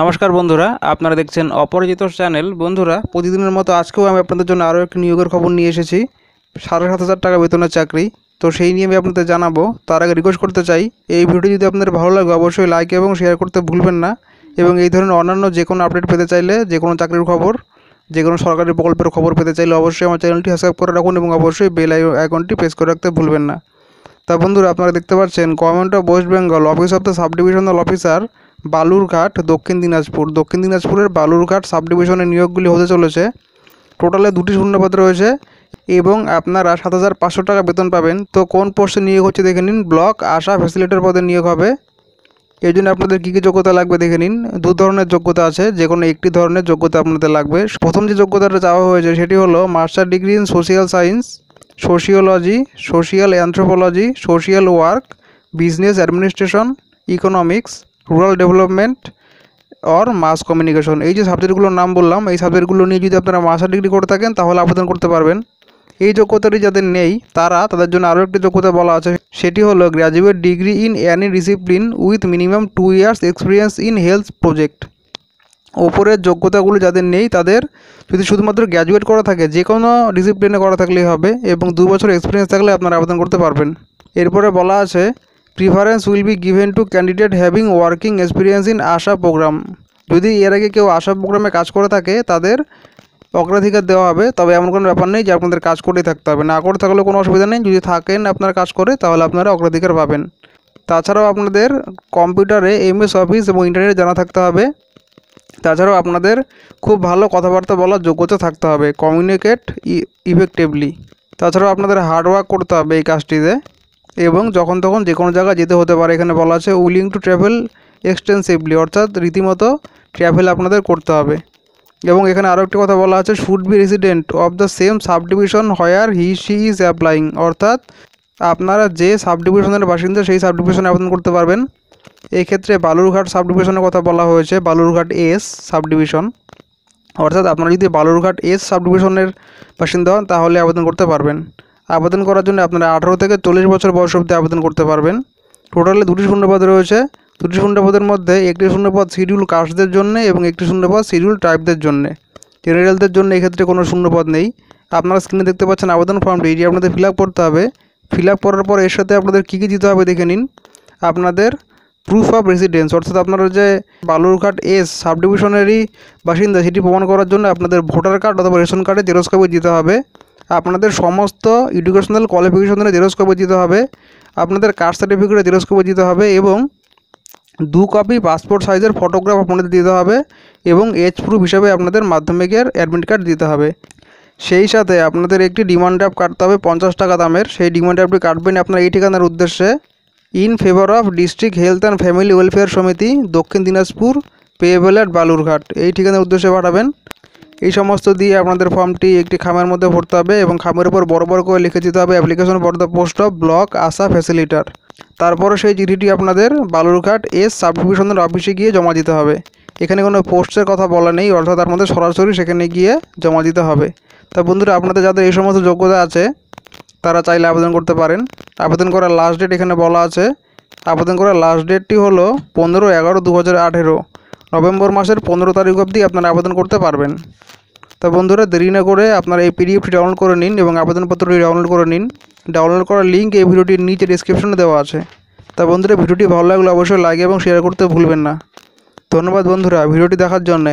নমস্কার বন্ধুরা, আপনারা দেখছেন অপরাজিত চ্যানেল। বন্ধুরা, প্রতিদিনের মতো আজকেও আমি আপনাদের জন্য আরও একটি নিয়োগের খবর নিয়ে এসেছি। সাড়ে সাত হাজার টাকা বেতনের চাকরি। তো সেই নিয়ে আমি আপনাদের জানাব। তার আগে রিকোয়েস্ট করতে চাই, এই ভিডিও যদি আপনাদের ভালো লাগে, অবশ্যই লাইক এবং শেয়ার করতে ভুলবেন না। এবং এই ধরনের অন্যান্য যে কোনো আপডেট পেতে চাইলে, যে কোনো চাকরির খবর, যে কোনো সরকারি প্রকল্পের খবর পেতে চাইলে অবশ্যই আমার চ্যানেলটি সাবস্ক্রাইব করে রাখুন এবং অবশ্যই বেল আইকনটি প্রেস করে রাখতে ভুলবেন না। তা বন্ধুরা, আপনারা দেখতে পাচ্ছেন government of West Bengal office of the sub divisional officer Balurghat, Dakshin Dinajpur. Dakshin দিনাজপুরের বালুরঘাট সাব ডিভিশনের নিয়োগগুলি হতে চলেছে। টোটালে দুটি শূন্যপদ রয়েছে এবং আপনারা সাত হাজার পাঁচশো টাকা বেতন পাবেন। তো কোন পোস্টে নিয়োগ হচ্ছে দেখে নিন। ব্লক, আশা ফ্যাসিলিটার পদে নিয়োগ হবে। এই জন্য আপনাদের কী কী যোগ্যতা লাগবে দেখে নিন। দু ধরনের যোগ্যতা আছে যে কোনো একটি ধরনের যোগ্যতা আপনাদের লাগবে। প্রথম যে যোগ্যতাটা চাওয়া হয়েছে সেটি হলো master degree in social science sociology social anthropology social work business administration economics rural development or mass communication এই যে সাবজেক্টগুলোর নাম বললাম, এই সাবজেক্টগুলো নিয়ে যদি আপনারা মাস্টার ডিগ্রি করে থাকেন, তাহলে আবেদন করতে পারবেন। এই যোগ্যতাটি যাদের নেই, তারা তাদের জন্য আরও একটি যোগ্যতা বলা আছে। সেটি হলো graduate degree in any discipline with minimum two years experience in health project ওপরের যোগ্যতাগুলো যাদের নেই, তাদের যদি শুধুমাত্র গ্র্যাজুয়েট করা থাকে, যে কোনো ডিসিপ্লিনে করা থাকলেই হবে এবং দু বছর এক্সপিরিয়েন্স থাকলে আপনারা আবেদন করতে পারবেন। এরপরে বলা আছে preference will be given to candidate having working experience in ASHA programme যদি এর আগে কেউ আশা প্রোগ্রামে কাজ করে থাকে, তাদের অগ্রাধিকার দেওয়া হবে। তবে এমন কোনো ব্যাপার নেই যে আপনাদের কাজ করেই থাকতে হবে। না করে থাকলেও কোনো অসুবিধা নেই। যদি থাকেন, আপনার কাজ করে, তাহলে আপনারা অগ্রাধিকার পাবেন। তাছাড়াও আপনাদের কম্পিউটারে এমএস অফিস এবং ইন্টারনেট জানা থাকতে হবে। তাছাড়াও আপনাদের খুব ভালো কথাবার্তা বলার যোগ্যতা থাকতে হবে। কমিউনিকেট ইফেক্টিভলি তাছাড়াও আপনাদের হার্ডওয়ার্ক করতে হবে এই কাজটিতে। এবং যখন তখন যে কোনো জায়গায় যেতে হতে পারে, এখানে বলা আছে উইলিং টু ট্রাভেল এক্সটেন্সিভলি অর্থাৎ রীতিমতো ট্রাভেল আপনাদের করতে হবে। এবং এখানে আরও একটি কথা বলা আছে should be resident of the same sub division where he she is applying অর্থাৎ আপনারা যে সাব ডিভিশনের বাসিন্দা সেই সাব ডিভিশনে আবেদন করতে পারবেন। এই ক্ষেত্রে বালুরঘাট সাব ডিভিশনের কথা বলা হয়েছে, বালুরঘাট এস সাব ডিভিশন অর্থাৎ আপনারা যদি বালুরঘাট এস সাব ডিভিশনের বাসিন্দা হন, তাহলে আবেদন করতে পারবেন। আবেদন করার জন্য আপনারা আঠারো থেকে চল্লিশ বছর বয়স অবধি আবেদন করতে পারবেন। টোটালে দুটি শূন্যপদ রয়েছে। দুটি শূন্যপদের মধ্যে একটি শূন্যপদ শিডিউল কাস্টদের জন্য এবং একটি শূন্যপদ শিডিউল ট্রাইবদের জন্য। জেনারেলদের জন্য এক্ষেত্রে কোনো শূন্যপদ নেই। আপনারা স্ক্রিনে দেখতে পাচ্ছেন আবেদন ফর্মটি এটি আপনাদের ফিল করতে হবে। ফিল করার পর এর সাথে আপনাদের কী কী দিতে হবে দেখে নিন। আপনাদের প্রুফ অফ রেসিডেন্স অর্থাৎ আপনারা যে বালুরঘাট এস সাব ডিভিশনেরই বাসিন্দা, সেটি প্রমাণ করার জন্য আপনাদের ভোটার কার্ড অথবা রেশন কার্ডে জেরক্স কপি দিতে হবে। আপনাদের সমস্ত এডুকেশনাল কোয়ালিফিকেশনের জেরক্স কপি দিতে হবে, আপনাদের কাস্ট সার্টিফিকেটের জেরক্স কপি দিতে হবে এবং দু কপি পাসপোর্ট সাইজের ফটোগ্রাফ আপনাদের দিতে হবে এবং এজ প্রুফ হিসাবে আপনাদের মাধ্যমিকের অ্যাডমিট কার্ড দিতে হবে। সেই সাথে আপনাদের একটি ডিমান্ড ড্রাফট কাটতে হবে পঞ্চাশ টাকা দামের, সেই ডিমান্ড ড্রাফটটি কাটবেন আপনার এই ঠিকানার উদ্দেশ্যে in favour of district health and family welfare Samiti, Dakshin Dinajpur payable at Balurghat. এই ঠিকানার উদ্দেশ্যে পাঠাবেন। এই সমস্ত দিয়ে আপনাদের ফর্মটি একটি খামের মধ্যে ভরতে হবে এবং খামের উপর বড় বড় করে লিখে দিতে হবে application for the post of block ASHA facilitator. তারপরে সেই চিঠিটি আপনাদের বালুরঘাট এস সাব ডিভিশনের অফিসে গিয়ে জমা দিতে হবে। এখানে কোনো পোস্টের কথা বলা নেই, অর্থাৎ আপনাদের সরাসরি সেখানে গিয়ে জমা দিতে হবে। তা বন্ধুরা, আপনাদের যাদের এই সমস্ত যোগ্যতা আছে, তারা চাইলে আবেদন করতে পারেন। আবেদন করার লাস্ট ডেট এখানে বলা আছে। আবেদন করার লাস্ট ডেটটি হলো পনেরো এগারো দু হাজার আঠেরো। নভেম্বর মাসের পনেরো তারিখ অবধি আপনারা আবেদন করতে পারবেন। তা বন্ধুরা, দেরি না করে আপনারা এই পিডিএফটি ডাউনলোড করে নিন এবং আবেদনপত্রটি ডাউনলোড করে নিন। ডাউনলোড করার লিঙ্ক এই ভিডিওটির নিচে ডিসক্রিপশনে দেওয়া আছে। তা বন্ধুরা, ভিডিওটি ভালো লাগলে অবশ্যই লাইক এবং শেয়ার করতে ভুলবেন না। ধন্যবাদ বন্ধুরা, ভিডিওটি দেখার জন্যে।